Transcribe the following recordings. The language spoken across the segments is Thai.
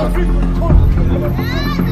ส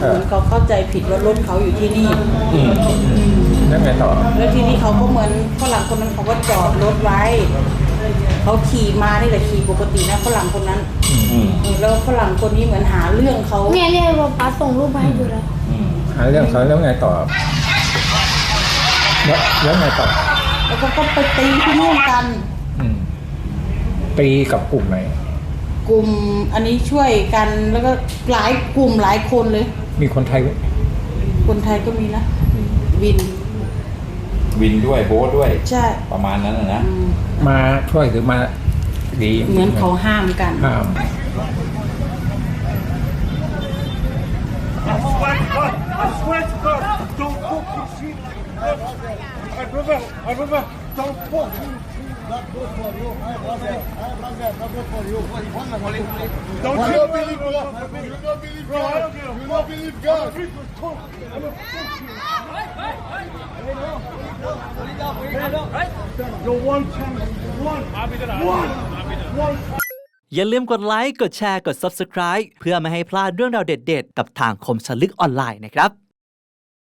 เออเหมือนเขาเข้าใจผิดว่ารถเขาอยู่ที่นี่อืมแล้วไงต่อ แล้วทีนี้เขาก็เหมือนฝรั่งคนนั้นเขาก็จอดรถไว้ เขาขี่มานี่แหละขี่ปกตินะฝรั่งคนนั้นอืมแล้วฝรั่งคนนี้เหมือนหาเรื่องเขาเนี่ยเรียกว่าป้าส่งรูปมาให้ดูแล้วหาเรื่องเขาแล้วไงต่อ แล้วแล้วไงต่อ แล้วเขาก็ไปตีที่นู่นกัน อืมตีกับกลุ่มไหน กลุ่มอันนี้ช่วยกันแล้วก็หลายกลุ่มหลายคนเลย มีคนไทยไหมคนไทยก็มีนะวินวินด้วยโบ๊ทด้วยใช่ประมาณนั้นนะนะอืมมาช่วยหรือมาดีเหมือนเขาห้ามกัน ห้าม Don't you. believe God. You don't believe God. don't give a You don't believe God. You're one chance. One. One. One. อย่าลืมกดไลค์ กดแชร์ กด Subscribe เพื่อไม่ให้พลาดเรื่องราวเด็ดๆ กับทางคมสลึกออนไลน์นะครับ